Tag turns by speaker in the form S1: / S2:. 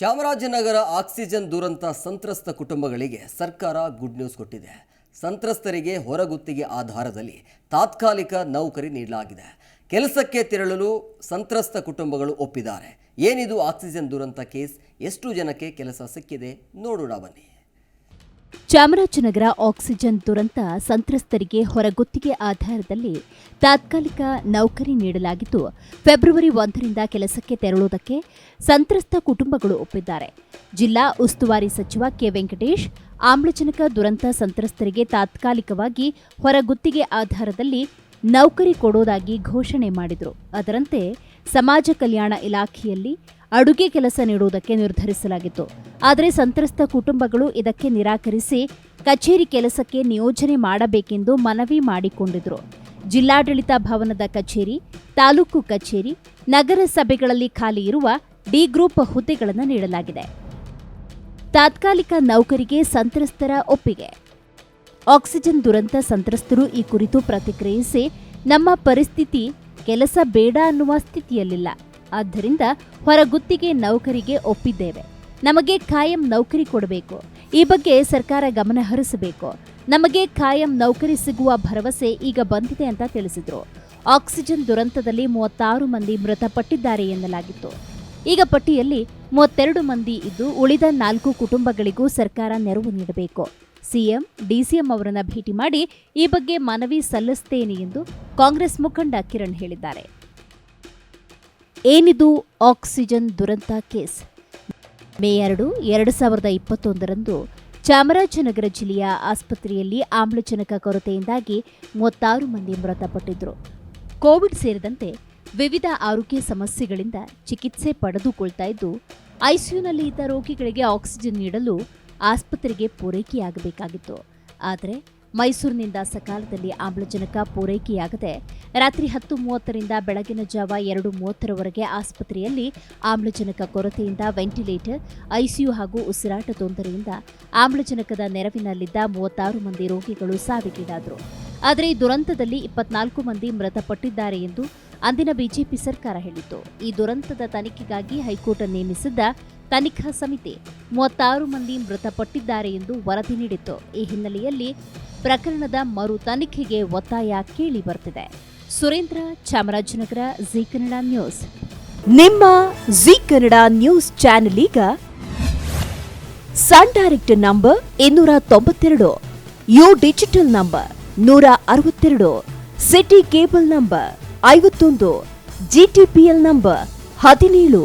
S1: Chamarajanagar oxygen ದುರಂತ ಸಂತ್ರಸ್ತ ಕುಟುಂಬಗಳಿಗೆ ಸರ್ಕಾರ ಗುಡ್ ನ್ಯೂಸ್ ಕೊಟ್ಟಿದೆ. ಸಂತ್ರಸ್ತರಿಗೆ ಹೊರಗುತ್ತಿಗೆ ಆಧಾರದಲ್ಲಿ ತಾತ್ಕಾಲಿಕ ನೌಕರಿ ನೀಡಲಾಗಿದೆ. ಕೆಲಸಕ್ಕೆ ತೆರಳಲು ಸಂತ್ರಸ್ತ ಕುಟುಂಬಗಳು ಒಪ್ಪಿದ್ದಾರೆ. ಏನಿದು ಆಕ್ಸಿಜನ್ ದುರಂತ ಕೇಸ್? ಎಷ್ಟು ಜನಕ್ಕೆ ಕೆಲಸ ಸಿಕ್ಕಿದೆ. ನೋಡೋಣ ಬನ್ನಿ.
S2: ಚಾಮರಾಜನಗರ ಆಕ್ಸಿಜನ್ ದುರಂತ ಸಂತ್ರಸ್ತರಿಗೆ ಹೊರಗುತ್ತಿಗೆ ಆಧಾರದಲ್ಲಿ ತಾತ್ಕಾಲಿಕ ನೌಕರಿ ನೀಡಲಾಗಿದ್ದು ಫೆಬ್ರವರಿ ಒಂದರಿಂದ ಕೆಲಸಕ್ಕೆ ತೆರಳುವುದಕ್ಕೆ ಸಂತ್ರಸ್ತ ಕುಟುಂಬಗಳು ಒಪ್ಪಿದ್ದಾರೆ. ಜಿಲ್ಲಾ ಉಸ್ತುವಾರಿ ಸಚಿವ ಕೆ ವೆಂಕಟೇಶ್, ಆಮ್ಲಜನಕ ದುರಂತ ಸಂತ್ರಸ್ತರಿಗೆ ತಾತ್ಕಾಲಿಕವಾಗಿ ಹೊರಗುತ್ತಿಗೆ ಆಧಾರದಲ್ಲಿ ನೌಕರಿ ಕೊಡೋದಾಗಿ ಘೋಷಣೆ ಮಾಡಿದರು. ಅದರಂತೆ ಸಮಾಜ ಕಲ್ಯಾಣ ಇಲಾಖೆಯಲ್ಲಿ ಅಡುಗೆ ಕೆಲಸ ನೀಡುವುದಕ್ಕೆ ನಿರ್ಧರಿಸಲಾಗಿತ್ತು. ಆದರೆ ಸಂತ್ರಸ್ತ ಕುಟುಂಬಗಳು ಇದಕ್ಕೆ ನಿರಾಕರಿಸಿ ಕಚೇರಿ ಕೆಲಸಕ್ಕೆ ನಿಯೋಜನೆ ಮಾಡಬೇಕೆಂದು ಮನವಿ ಮಾಡಿಕೊಂಡಿದ್ರು. ಜಿಲ್ಲಾಡಳಿತ ಭವನದ ಕಚೇರಿ, ತಾಲೂಕು ಕಚೇರಿ, ನಗರಸಭೆಗಳಲ್ಲಿ ಖಾಲಿ ಇರುವ ಡಿ ಗ್ರೂಪ್ ಹುದ್ದೆಗಳನ್ನು ನೀಡಲಾಗಿದೆ. ತಾತ್ಕಾಲಿಕ ನೌಕರಿಗೆ ಸಂತ್ರಸ್ತರ ಒಪ್ಪಿಗೆ. ಆಕ್ಸಿಜನ್ ದುರಂತ ಸಂತ್ರಸ್ತರು ಈ ಕುರಿತು ಪ್ರತಿಕ್ರಿಯಿಸಿ ನಮ್ಮ ಪರಿಸ್ಥಿತಿ ಕೆಲಸ ಬೇಡ ಅನ್ನುವ ಸ್ಥಿತಿಯಲ್ಲಿಲ್ಲ. ಆದ್ದರಿಂದ ಹೊರಗುತ್ತಿಗೆ ನೌಕರಿಗೆ ಒಪ್ಪಿದ್ದೇವೆ. ನಮಗೆ ಕಾಯಂ ನೌಕರಿ ಕೊಡಬೇಕು. ಈ ಬಗ್ಗೆ ಸರ್ಕಾರ ಗಮನ ಹರಿಸಬೇಕು. ನಮಗೆ ಕಾಯಂ ನೌಕರಿ ಸಿಗುವ ಭರವಸೆ ಈಗ ಬಂದಿದೆ ಅಂತ ತಿಳಿಸಿದ್ರು. ಆಕ್ಸಿಜನ್ ದುರಂತದಲ್ಲಿ ಮೂವತ್ತಾರು ಮಂದಿ ಮೃತಪಟ್ಟಿದ್ದಾರೆ ಎನ್ನಲಾಗಿತ್ತು. ಈಗ ಪಟ್ಟಿಯಲ್ಲಿ ಮೂವತ್ತೆರಡು ಮಂದಿ ಇದ್ದು ಉಳಿದ ನಾಲ್ಕು ಕುಟುಂಬಗಳಿಗೂ ಸರ್ಕಾರ ನೆರವು ನೀಡಬೇಕು. ಸಿಎಂ, ಡಿಸಿಎಂ ಅವರನ್ನ ಭೇಟಿ ಮಾಡಿ ಈ ಬಗ್ಗೆ ಮನವಿ ಸಲ್ಲಿಸುತ್ತೇನೆ ಎಂದು ಕಾಂಗ್ರೆಸ್ ಮುಖಂಡ ಕಿರಣ್ ಹೇಳಿದ್ದಾರೆ. ಏನಿದು ಆಕ್ಸಿಜನ್ ದುರಂತ ಕೇಸ್? ಮೇ ಎರಡು ಎರಡು ಸಾವಿರದ ಇಪ್ಪತ್ತೊಂದರಂದು ಚಾಮರಾಜನಗರ ಜಿಲ್ಲೆಯ ಆಸ್ಪತ್ರೆಯಲ್ಲಿ ಆಮ್ಲಜನಕ ಕೊರತೆಯಿಂದಾಗಿ ಮೂವತ್ತಾರು ಮಂದಿ ಮೃತಪಟ್ಟಿದ್ದರು. ಕೋವಿಡ್ ಸೇರಿದಂತೆ ವಿವಿಧ ಆರೋಗ್ಯ ಸಮಸ್ಯೆಗಳಿಂದ ಚಿಕಿತ್ಸೆ ಪಡೆದುಕೊಳ್ತಾ ಇದ್ದು, ಐಸಿಯುನಲ್ಲಿ ಇದ್ದ ರೋಗಿಗಳಿಗೆ ಆಕ್ಸಿಜನ್ ನೀಡಲು ಆಸ್ಪತ್ರೆಗೆ ಪೂರೈಕೆಯಾಗಬೇಕಾಗಿತ್ತು. ಆದರೆ ಮೈಸೂರಿನಿಂದ ಸಕಾಲದಲ್ಲಿ ಆಮ್ಲಜನಕ ಪೂರೈಕೆಯಾಗದೆ ರಾತ್ರಿ ಹತ್ತು ಮೂವತ್ತರಿಂದ ಬೆಳಗಿನ ಜಾವ ಎರಡು ಮೂವತ್ತರವರೆಗೆ ಆಸ್ಪತ್ರೆಯಲ್ಲಿ ಆಮ್ಲಜನಕ ಕೊರತೆಯಿಂದ ವೆಂಟಿಲೇಟರ್, ಐಸಿಯು ಹಾಗೂ ಉಸಿರಾಟ ತೊಂದರೆಯಿಂದ ಆಮ್ಲಜನಕದ ನೆರವಿನಲ್ಲಿದ್ದ ಮೂವತ್ತಾರು ಮಂದಿ ರೋಗಿಗಳು ಸಾವಿಗೀಡಾದರು. ಆದರೆ ಈ ದುರಂತದಲ್ಲಿ ಇಪ್ಪತ್ನಾಲ್ಕು ಮಂದಿ ಮೃತಪಟ್ಟಿದ್ದಾರೆ ಎಂದು ಅಂದಿನ ಬಿಜೆಪಿ ಸರ್ಕಾರ ಹೇಳಿತ್ತು. ಈ ದುರಂತದ ತನಿಖೆಗಾಗಿ ಹೈಕೋರ್ಟ್ ನೇಮಿಸಿದ್ದ ತನಿಖಾ ಸಮಿತಿ ಮೂವತ್ತಾರು ಮಂದಿ ಮೃತಪಟ್ಟಿದ್ದಾರೆ ಎಂದು ವರದಿ ನೀಡಿತ್ತು. ಈ ಹಿನ್ನೆಲೆಯಲ್ಲಿ ಪ್ರಕರಣದ ಮರು ತನಿಖೆಗೆ ಒತ್ತಾಯ ಕೇಳಿ ಬರ್ತಿದೆ ಸುರೇಂದ್ರ ಚಾಮರಾಜನಗರ, ಜಿ ಕನ್ನಡ ನ್ಯೂಸ್. ನಿಮ್ಮ ಜಿ ಕನ್ನಡ ನ್ಯೂಸ್ ಚಾನೆಲ್ ಈಗ ಸನ್ ಡೈರೆಕ್ಟ್ ನಂಬರ್ ಇನ್ನೂರ ತೊಂಬತ್ತೆರಡು, ಯು ಡಿಜಿಟಲ್ ನಂಬರ್ ನೂರ ಅರವತ್ತೆರಡು, ಸಿಟಿ ಕೇಬಲ್ ನಂಬರ್ ಐವತ್ತೊಂದು ಜಿಟಿಪಿಎಲ್ ನಂಬರ್ ಹದಿನೇಳು.